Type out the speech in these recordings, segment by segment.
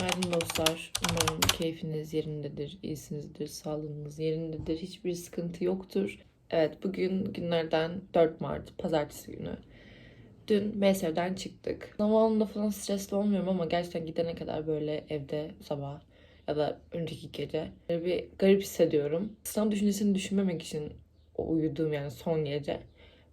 Günaydın dostlar. Umarım keyfiniz yerindedir, iyisinizdir, sağlığınız yerindedir. Hiçbir sıkıntı yoktur. Evet, bugün günlerden 4 Mart, pazartesi günü. Dün MSV'den çıktık. Zamanında falan stresli olmuyorum ama gerçekten gidene kadar böyle evde sabah ya da önceki gece böyle bir garip hissediyorum. Sınav düşüncesini düşünmemek için uyuduğum yani son gece.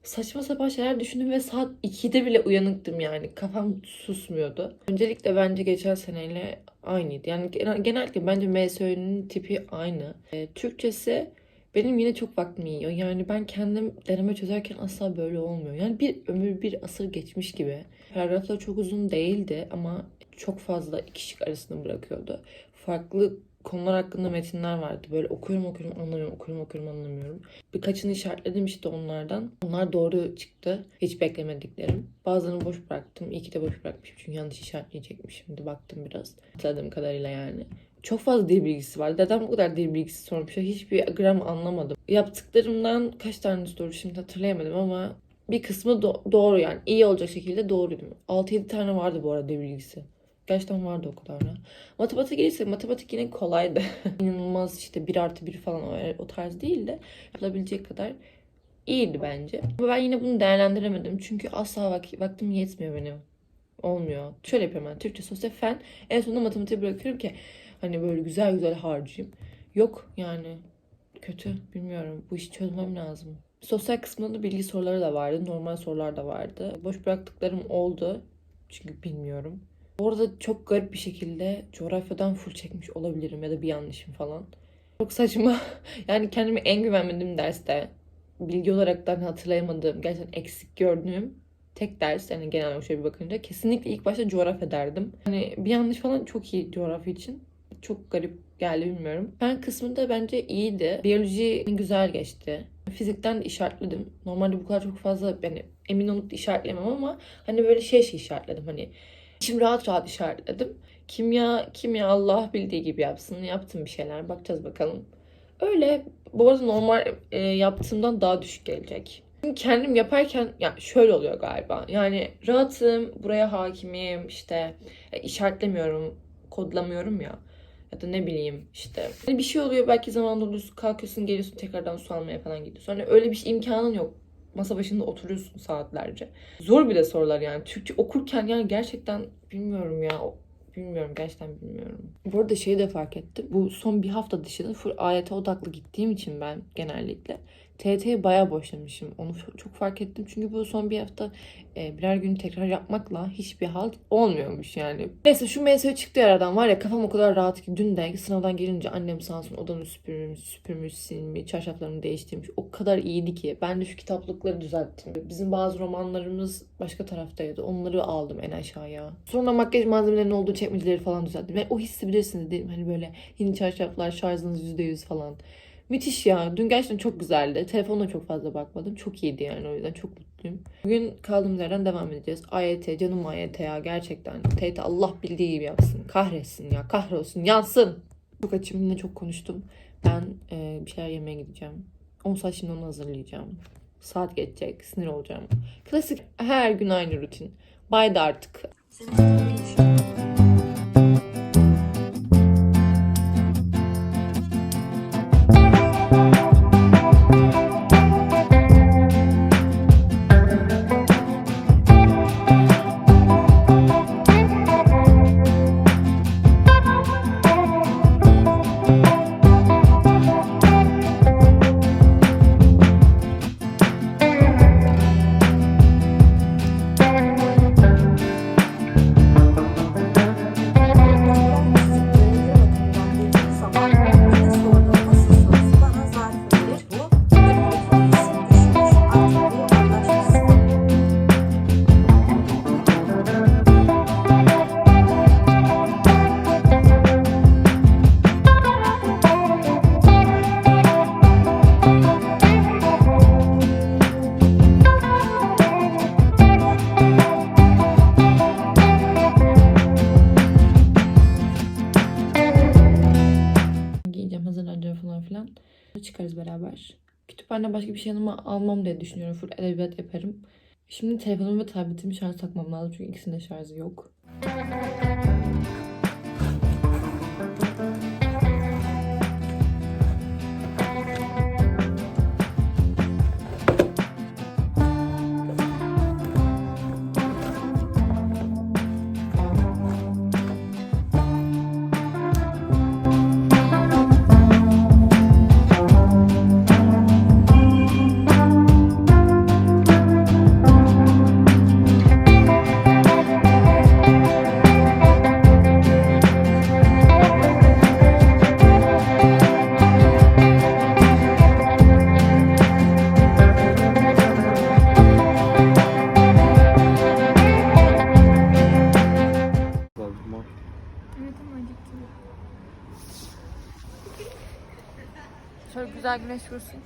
Saçma sapan şeyler düşündüm ve saat 2'de bile uyanıktım yani. Kafam susmuyordu. Öncelikle bence geçen seneyle aynıydı. Yani genel- genellikle bence MSÖ'nün tipi aynı. Ee, Türkçesi benim yine çok vaktimi yiyor. Yani ben kendim deneme çözerken asla böyle olmuyor. Yani bir ömür bir asır geçmiş gibi. Paragraflar çok uzun değildi ama çok fazla iki şık arasında bırakıyordu. Farklı konular hakkında metinler vardı. Böyle okuyorum okuyorum anlamıyorum, okuyorum okuyorum anlamıyorum. Birkaçını işaretledim işte onlardan. Onlar doğru çıktı. Hiç beklemediklerim. Bazılarını boş bıraktım. İyi ki de boş bırakmışım çünkü yanlış işaretleyecekmişim. Baktım biraz. Hatırladığım kadarıyla yani. Çok fazla dil bilgisi var. Neden bu kadar dil bilgisi sormuş? Hiçbir gram anlamadım. Yaptıklarımdan kaç tanesi doğru şimdi hatırlayamadım ama bir kısmı do- doğru yani. iyi olacak şekilde doğruydu. 6-7 tane vardı bu arada dil bilgisi. Gerçekten vardı o kadar da. Matematik gelirse matematik yine kolaydı. İnanılmaz işte 1 artı 1 falan o, o tarz değil de yapılabilecek kadar iyiydi bence. Ama ben yine bunu değerlendiremedim. Çünkü asla vak- vaktim yetmiyor benim. Olmuyor. Şöyle yapıyorum ben. Türkçe, sosyal fen. En sonunda matematiği bırakıyorum ki hani böyle güzel güzel harcayayım. Yok yani. Kötü. Bilmiyorum. Bu işi çözmem lazım. Sosyal kısmında da bilgi soruları da vardı. Normal sorular da vardı. Boş bıraktıklarım oldu. Çünkü bilmiyorum. Bu arada çok garip bir şekilde coğrafyadan full çekmiş olabilirim ya da bir yanlışım falan. Çok saçma. Yani kendimi en güvenmediğim derste bilgi olaraktan hatırlayamadığım, gerçekten eksik gördüğüm tek ders yani genel olarak şöyle bir bakınca kesinlikle ilk başta coğrafya derdim. Hani bir yanlış falan çok iyi coğrafya için. Çok garip geldi bilmiyorum. Fen kısmında bence iyiydi. Biyoloji güzel geçti. Fizikten de işaretledim. Normalde bu kadar çok fazla yani emin olup da işaretlemem ama hani böyle şey şey işaretledim hani Şimdi rahat rahat işaretledim. Kimya, kimya Allah bildiği gibi yapsın. Yaptım bir şeyler. Bakacağız bakalım. Öyle bu arada normal e, yaptığımdan daha düşük gelecek. Çünkü kendim yaparken ya şöyle oluyor galiba. Yani rahatım, buraya hakimim, işte e, işaretlemiyorum, kodlamıyorum ya. Ya da ne bileyim işte. Hani bir şey oluyor belki zaman doluyorsun, kalkıyorsun, geliyorsun tekrardan su almaya falan gidiyorsun. Hani öyle bir şey, imkanın yok. Masa başında oturuyorsun saatlerce. Zor bile sorular yani. Türkçe okurken yani gerçekten bilmiyorum ya. Bilmiyorum gerçekten bilmiyorum. Bu arada şeyi de fark ettim. Bu son bir hafta dışında full AYT odaklı gittiğim için ben genellikle TYT'ye bayağı boşlamışım. Onu çok fark ettim. Çünkü bu son bir hafta e, birer gün tekrar yapmakla hiçbir halt olmuyormuş yani. Neyse şu MSÖ çıktı aradan var ya kafam o kadar rahat ki dün de sınavdan gelince annem sağ olsun odanı süpürmüş, süpürmüş, silmiş, çarşaflarını değiştirmiş. O kadar iyiydi ki. Ben de şu kitaplıkları düzelttim. Bizim bazı romanlarımız başka taraftaydı. Onları aldım en aşağıya. Sonra makyaj malzemelerinin olduğu çekmeceleri falan düzelttim. Ve o hissi bilirsiniz değil? Hani böyle yeni çarşaflar, şarjınız %100 falan. Müthiş ya. Dün gerçekten çok güzeldi. Telefona çok fazla bakmadım. Çok iyiydi yani o yüzden çok mutluyum. Bugün kaldığımız yerden devam edeceğiz. AYT, canım AYT ya gerçekten. TYT Allah bildiği gibi yapsın. Kahretsin ya, kahrolsun, yansın. Çok açım yine çok konuştum. Ben e, bir şeyler yemeye gideceğim. 10 saat şimdi onu hazırlayacağım. Saat geçecek, sinir olacağım. Klasik her gün aynı rutin. Baydı artık. Giyeceğim, Çıkarız beraber. Kütüphane başka bir şey yanıma almam diye düşünüyorum. Full edebiyat yaparım. Şimdi telefonumu ve tabletimi şarj takmam lazım çünkü ikisinde şarjı yok. Güzel güneş vursun.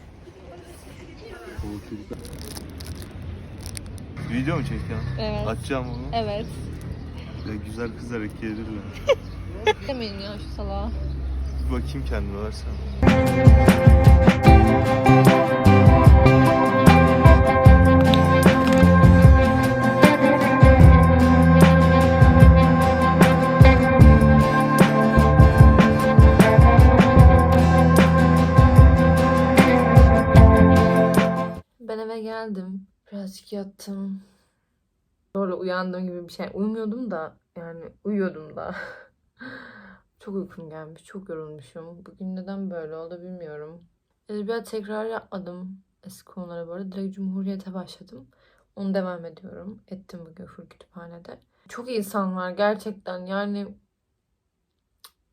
Video mu çekiyorsun? Evet. Açacağım onu. Evet. Ya güzel kızlar ekleyebilirler. Demeyin ya şu salağa. Bir bakayım kendime versen. Sonra uyandığım gibi bir şey. Uyumuyordum da yani uyuyordum da. çok uykum gelmiş. Çok yorulmuşum. Bugün neden böyle oldu bilmiyorum. Edebiyat tekrar yapmadım. Eski konulara bu arada. Direkt Cumhuriyet'e başladım. Onu devam ediyorum. Ettim bugün full kütüphanede. Çok insan var gerçekten. Yani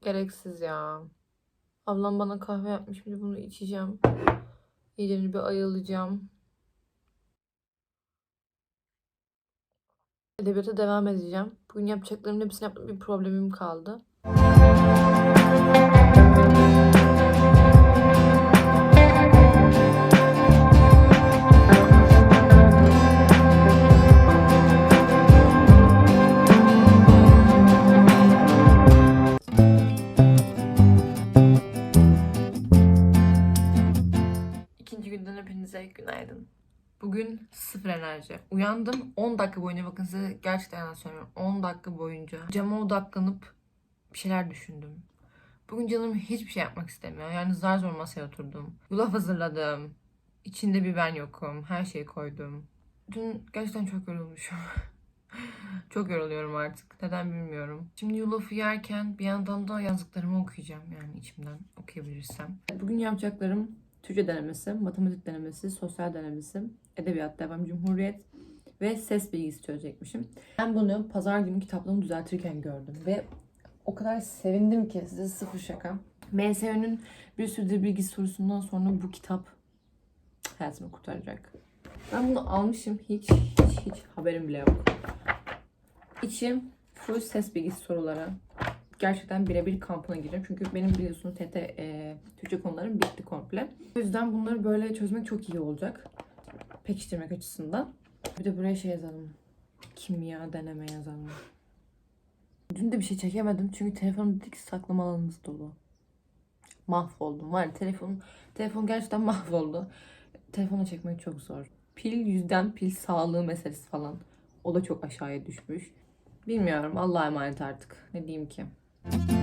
gereksiz ya. Ablam bana kahve yapmış. Bir bunu içeceğim. İyice bir ayılacağım. Edebiyata devam edeceğim. Bugün yapacaklarımın hepsini yaptım. Bir problemim kaldı. Bugün sıfır enerji. Uyandım 10 dakika boyunca bakın size gerçekten söylüyorum. 10 dakika boyunca cama odaklanıp bir şeyler düşündüm. Bugün canım hiçbir şey yapmak istemiyor. Yani zar zor masaya oturdum. Yulaf hazırladım. İçinde bir ben yokum. Her şeyi koydum. Dün gerçekten çok yorulmuşum. çok yoruluyorum artık. Neden bilmiyorum. Şimdi yulafı yerken bir yandan da yazdıklarımı okuyacağım. Yani içimden okuyabilirsem. Bugün yapacaklarım Türkçe denemesi, matematik denemesi, sosyal denemesi, edebiyat, devam, cumhuriyet ve ses bilgisi çözecekmişim. Ben bunu pazar günü kitaplığımı düzeltirken gördüm ve o kadar sevindim ki size sıfır şaka. MSÖ'nün bir sürü dil bilgisi sorusundan sonra bu kitap hayatımı kurtaracak. Ben bunu almışım hiç hiç hiç haberim bile yok. İçim full ses bilgisi soruları. Gerçekten birebir kampına gireceğim. Çünkü benim biliyorsunuz TT e, Türkçe konularım bitti komple. O yüzden bunları böyle çözmek çok iyi olacak. Pekiştirmek açısından. Bir de buraya şey yazalım. Kimya deneme yazalım. Dün de bir şey çekemedim çünkü telefonumdaki saklama alanımız dolu. Mahvoldum. Var ya, telefon, telefon gerçekten mahvoldu. Telefonu çekmek çok zor. Pil yüzden pil sağlığı meselesi falan. O da çok aşağıya düşmüş. Bilmiyorum. Allah'a emanet artık. Ne diyeyim ki? Thank you.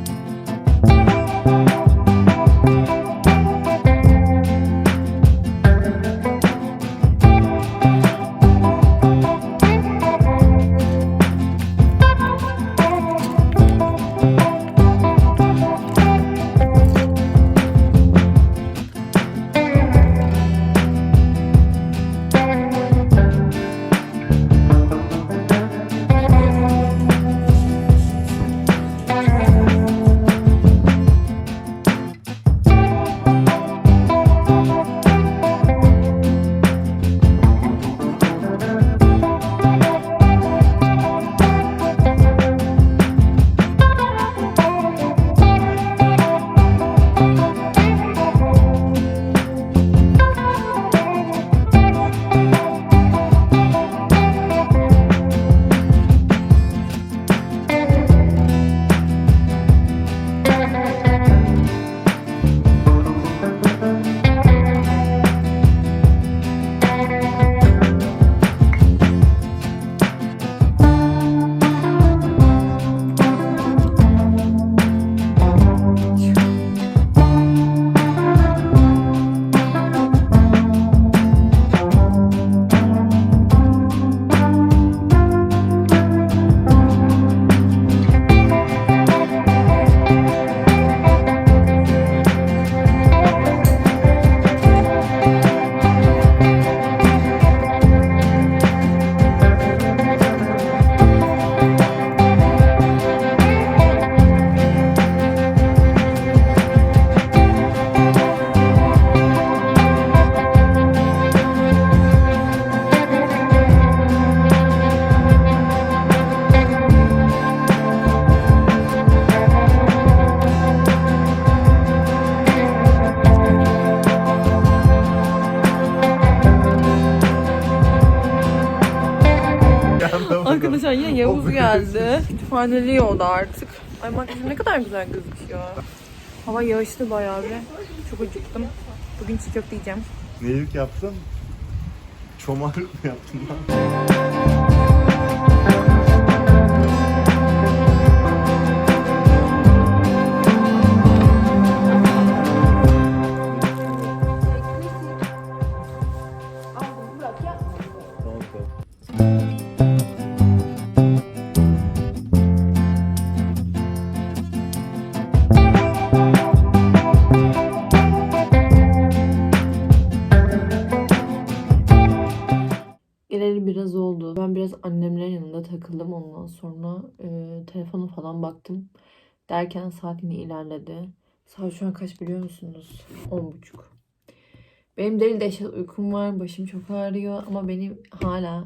Uykumuz geldi. Kütüphaneli oldu artık. Ay makyajım ne kadar güzel gözüküyor. Hava yağışlı bayağı bir. Çok acıktım. Bugün çiğ köfte yiyeceğim. Neylik yaptın? Çomar mı yaptın lan? Tamam tamam. Falan baktım. Derken saat yine ilerledi. Saat şu an kaç biliyor musunuz? 10.30. Benim deli dehşet uykum var. Başım çok ağrıyor. Ama benim hala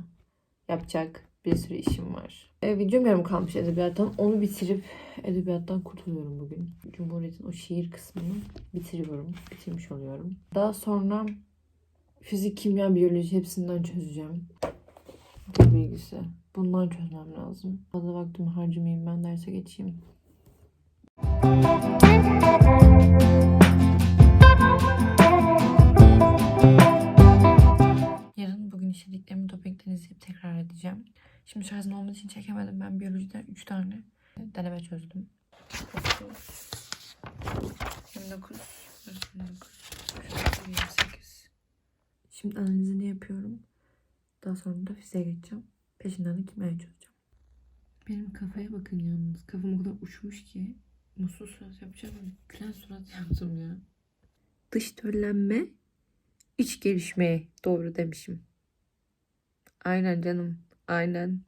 yapacak bir sürü işim var. E, videom yarım kalmış edebiyattan. Onu bitirip edebiyattan kurtuluyorum bugün. Cumhuriyet'in o şiir kısmını bitiriyorum. Bitirmiş oluyorum. Daha sonra fizik, kimya, biyoloji hepsinden çözeceğim. Dil bilgisi. Bundan çözmem lazım. Fazla vaktimi harcamayayım ben derse geçeyim. Yarın bugün işlediklerimi dopingten izleyip tekrar edeceğim. Şimdi şarjım olmadığı için çekemedim. Ben biyolojiden 3 tane deneme çözdüm. 29, 29, 28. Şimdi analizini yapıyorum. Daha sonra da fiziğe geçeceğim. Peşinden de kimyayı çözeceğim. Benim kafaya bakın yalnız. Kafam o kadar uçmuş ki. Mutsuz surat yapacağım. Gülen surat yaptım ya. Dış törlenme, iç gelişmeye doğru demişim. Aynen canım. Aynen.